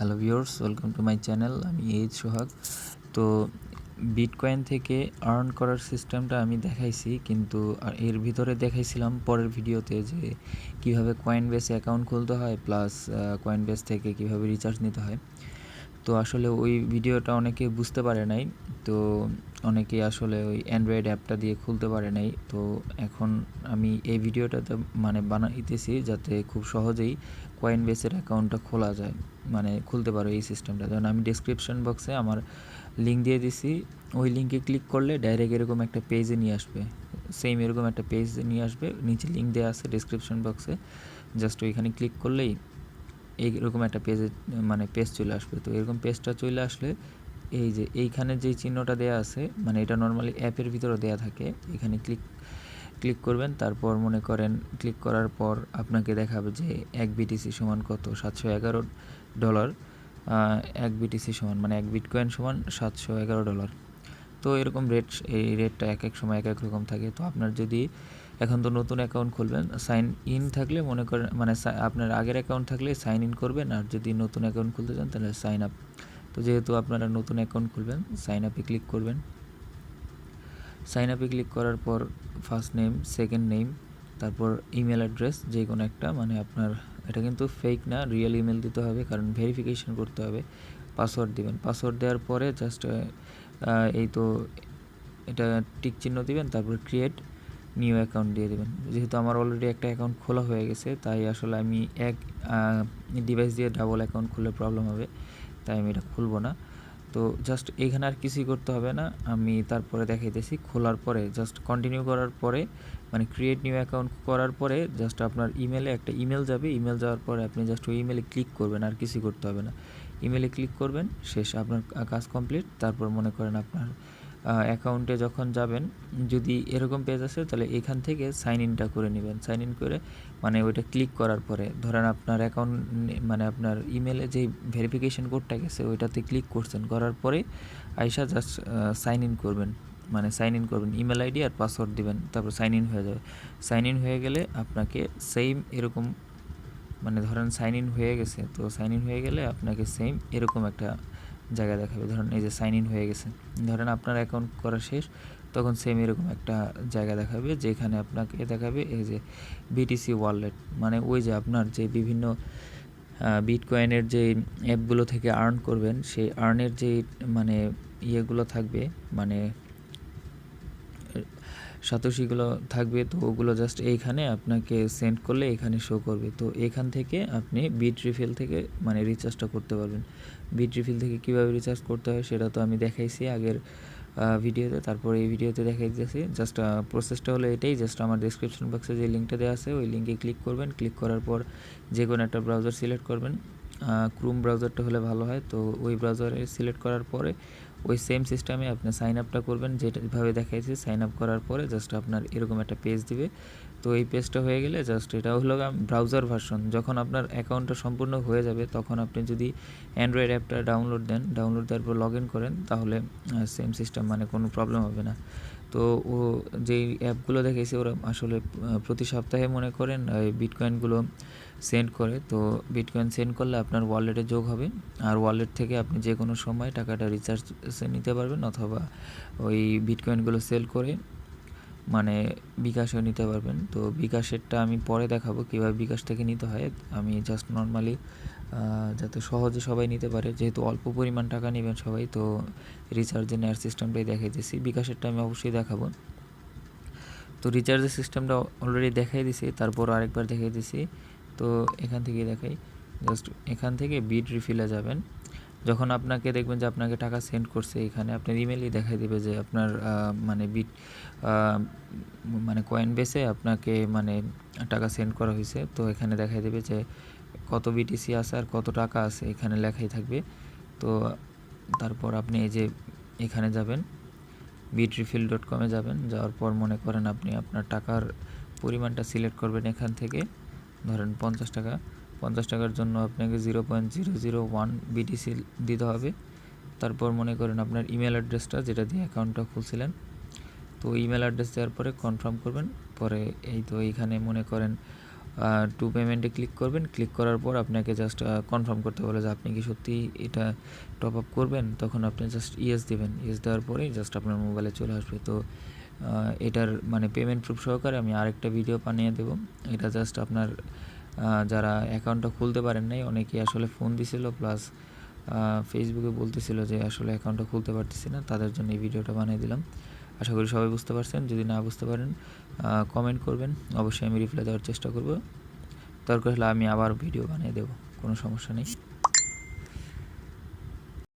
Hello viewers welcome to my channel আমি H Sohag. তো bitcoin থেকে আর্ন করার সিস্টেমটা আমি দেখাইছি, কিন্তু এর ভিতরে দেখাইছিলাম পরের ভিডিওতে যে কীভাবে কয়েন বেসে অ্যাকাউন্ট খুলতে হয় প্লাস কয়েন বেস থেকে কীভাবে রিচার্জ নিতে হয়। তো আসলে ওই ভিডিওটা অনেকে বুঝতে পারে নাই। তো অনেকে আসলে ওই অ্যান্ড্রয়েড অ্যাপটা দিয়ে খুলতে পারে নাই। তো এখন আমি এই ভিডিওটাতে মানে বানাইতেছি যাতে খুব সহজেই কয়েন বেসের অ্যাকাউন্টটা খোলা যায়। মানে খুলতে পারো এই সিস্টেমটা যেমন আমি ডিসক্রিপশন বক্সে আমার লিঙ্ক দিয়ে দিছি। ওই লিঙ্কে ক্লিক করলে ডাইরেক্ট এরকম একটা পেজে নিয়ে আসবে। সেম এরকম একটা পেজ নিয়ে আসবে। নিচে লিঙ্ক দেওয়া আছে ডিসক্রিপশন বক্সে জাস্ট ওইখানে ক্লিক করলেই এইরকম একটা পেজে মানে পেজ চলে আসবে। তো এরকম পেজটা চলে আসলে এই যে এইখানে যেই চিহ্নটা দেওয়া আছে মানে এটা নর্মালি অ্যাপের ভিতরে দেওয়া থাকে। এখানে ক্লিক ক্লিক করবেন, তারপর মনে করেন ক্লিক করার পর আপনাকে দেখাবে যে এক বিটিসি সমান কত? সাতশো এগারো ডলার এক বিটিসি সমান মানে এক বিটকয়েন সমান সাতশো এগারো ডলার তো এরকম রেট এই রেটটা এক এক সময় এক এক রকম থাকে। তো আপনার যদি এখন তো নতুন অ্যাকাউন্ট খুলবেন সাইন ইন থাকলে মনে করেন মানে আপনার আগের অ্যাকাউন্ট থাকলে সাইন ইন করবেন, আর যদি নতুন অ্যাকাউন্ট খুলতে চান তাহলে সাইন আপ তো যেহেতু আপনারা নতুন অ্যাকাউন্ট খুলবেন সাইন আপে ক্লিক করবেন। সাইন আপে ক্লিক করার পর ফার্স্ট নেম সেকেন্ড নেম তারপর ইমেল অ্যাড্রেস যে কোনো একটা মানে আপনার, এটা কিন্তু ফেক না রিয়েল ইমেল দিতে হবে, কারণ ভেরিফিকেশন করতে হবে। পাসওয়ার্ড দিবেন পাসওয়ার্ড দেওয়ার পরে জাস্ট এই তো এটা টিক চিহ্ন দিবেন, তারপর ক্রিয়েট নিউ অ্যাকাউন্ট দিয়ে দেবেন। যেহেতু আমার অলরেডি একটা অ্যাকাউন্ট খোলা হয়ে গেছে, তাই আসলে আমি এক ডিভাইস দিয়ে ডাবল অ্যাকাউন্ট খুললে প্রবলেম হবে, তাই আমি এটা খুলবো না। তো জাস্ট এখানে আর কিছুই করতে হবে না, আমি তারপরে দেখাইতেছি। খোলার পরে জাস্ট কন্টিনিউ করার পরে মানে ক্রিয়েট নিউ অ্যাকাউন্ট করার পরে জাস্ট আপনার ইমেলে একটা ইমেল যাবে। ইমেল যাওয়ার পরে আপনি জাস্ট ওই ইমেলে ক্লিক করবেন, আর কিছুই করতে হবে না। ইমেলে ক্লিক করবেন, শেষ আপনার কাজ কমপ্লিট তারপর মনে করেন আপনার অ্যাকাউন্টে যখন যাবেন, যদি এরকম পেজ আসে তাহলে এখান থেকে সাইন ইনটা করে নেবেন। সাইন ইন করে মানে ওইটা ক্লিক করার পরে, ধরেন আপনার অ্যাকাউন্ট মানে আপনার ইমেলে যেই ভেরিফিকেশন কোডটা গেছে, ওইটাতে ক্লিক করছেন, করার পরে আইসা জাস্ট সাইন ইন করবেন। মানে সাইন ইন করবেন ইমেল আইডি আর পাসওয়ার্ড দিবেন, তারপর সাইন ইন হয়ে যাবে। সাইন ইন হয়ে গেলে আপনাকে সেম এরকম মানে ধরেন সাইন ইন হয়ে গেছে, তো সাইন ইন হয়ে গেলে আপনাকে সেম এরকম একটা জায়গা দেখাবে। ধরেন এই যে সাইন ইন হয়ে গেছে। ধরেন আপনার অ্যাকাউন্ট করা শেষ, তখন সেম এরকম একটা জায়গা দেখাবে, যেখানে আপনাকে দেখাবে, এই যে বিটিসি ওয়ালেট মানে ওই যে আপনার যে বিভিন্ন বিটকয়েনের যে অ্যাপগুলো থেকে আর্ন করবেন, সেই আর্নের যে মানে ইয়েগুলো থাকবে মানে সাতোশিগুলো থাকবে, তো ওগুলো জাস্ট এইখানে আপনাকে সেন্ড করলে এখানে শো করবে। তো এখান থেকে আপনি বিট রিফিল থেকে মানে রিচার্জটা করতে পারবেন। বিট রিফিল থেকে কীভাবে রিচার্জ করতে হয় সেটা তো আমি দেখাইছি আগের ভিডিওতে। তারপর এই ভিডিওতে দেখাই দিয়েছি জাস্ট প্রসেসটা হলো এটাই। জাস্ট আমার ডিসক্রিপশন বক্সে যে লিঙ্কটা দেওয়া আছে, ওই লিঙ্কে ক্লিক করবেন। ক্লিক করার পর যে কোনো একটা ব্রাউজার সিলেক্ট করবেন। ক্রুম ব্রাউজারটা হলে ভালো হয়। তো ওই ব্রাউজারে সিলেক্ট করার পরে ওই সেম সিস্টেমে আপনি সাইন আপটা করবেন। যেটাভাবে দেখাইছি সাইন আপ করার পরে জাস্ট আপনার এরকম একটা পেজ দিবে। তো এই পেজটা হয়ে গেলে জাস্ট এটা হলো ব্রাউজার ভার্সন যখন আপনার অ্যাকাউন্টটা সম্পূর্ণ হয়ে যাবে, তখন আপনি যদি অ্যান্ড্রয়েড অ্যাপটা ডাউনলোড দেন ডাউনলোড দেওয়ার পর লগ ইন করেন, তাহলে সেম সিস্টেম মানে কোনো প্রবলেম হবে না। তো ও যেই অ্যাপগুলো দেখেছি ওরা আসলে প্রতি সপ্তাহে মনে করেন বিটকয়েনগুলো সেন্ড করে। তো বিটকয়েন সেন্ড করলে আপনার ওয়ালেটে যোগ হবে। আর ওয়ালেট থেকে আপনি যে কোনো সময় টাকাটা রিচার্জ নিতে পারবেন অথবা ওই বিটকয়েনগুলো সেল করে মানে বিকাশেও নিতে পারবেন। তো বিকাশেরটা আমি পরে দেখাবো কীভাবে বিকাশ থেকে নিতে হয়। আমি জাস্ট নর্মালি যাতে সহজে সবাই নিতে পারে। যেহেতু অল্প পরিমাণ টাকা নেবেন সবাই, তো রিচার্জের নেওয়ার সিস্টেমটাই দেখাই দিয়েছি বিকাশেরটা আমি অবশ্যই দেখাবো। তো রিচার্জের সিস্টেমটা অলরেডি দেখাই দিছি, তারপর আরেকবার দেখাই দিছি। তো এখান থেকে দেখাই। জাস্ট এখান থেকে বিট রিফিলে যাবেন। যখন আপনাকে দেখবেন যে আপনাকে টাকা সেন্ড করছে এখানে, আপনার ইমেলই দেখাই দেবে যে আপনার মানে বিট মানে কয়েন বেসে আপনাকে মানে টাকা সেন্ড করা হয়েছে। তো এখানে দেখাই দেবে যে কত বিটিসি আছে আর কত টাকা আছে এখানে লেখাই থাকবে। তো তারপর আপনি এই যে এখানে যাবেন বিট রিফিল ডট কমে যাবেন। যাওয়ার পর মনে করেন আপনি আপনার টাকার পরিমাণটা সিলেক্ট করবেন এখান থেকে। ধরেন পঞ্চাশ টাকা। পঞ্চাশ টাকার জন্য আপনাকে zero point zero zero one BTC দিতে হবে। তারপর মনে করেন আপনার ইমেল অ্যাড্রেসটা যেটা দিয়ে অ্যাকাউন্টটা খুলছিলেন। তো ইমেল অ্যাড্রেস দেওয়ার পরে কনফার্ম করবেন। পরে এই তো এইখানে মনে করেন টু পেমেন্টে ক্লিক করবেন। ক্লিক করার পর আপনাকে জাস্ট কনফার্ম করতে বলে যে আপনি কি সত্যি এটা টপ আপ করবেন? তখন আপনি জাস্ট ইয়েস দেবেন। ইয়েস দেওয়ার পরেই জাস্ট আপনার মোবাইলে চলে আসবে। তো এটার মানে পেমেন্ট প্রুফ সহকারে আমি আরেকটা ভিডিও বানিয়ে দেবো। এটা জাস্ট আপনার যারা অ্যাকাউন্টটা খুলতে পারেন নাই, অনেকেই আসলে ফোন দিছিল প্লাস ফেসবুকে বলতেছিল যে আসলে অ্যাকাউন্টটা খুলতে পারতেছি না, তাদের জন্য এই ভিডিওটা বানিয়ে দিলাম। আশা করি সবাই বুঝতে পারছেন, যদি না বুঝতে পারেন কমেন্ট করবেন, অবশ্যই আমি রিপ্লাই দেওয়ার চেষ্টা করব। দরকার হলে আমি আবার ভিডিও বানিয়ে দেবো, কোনো সমস্যা নেই।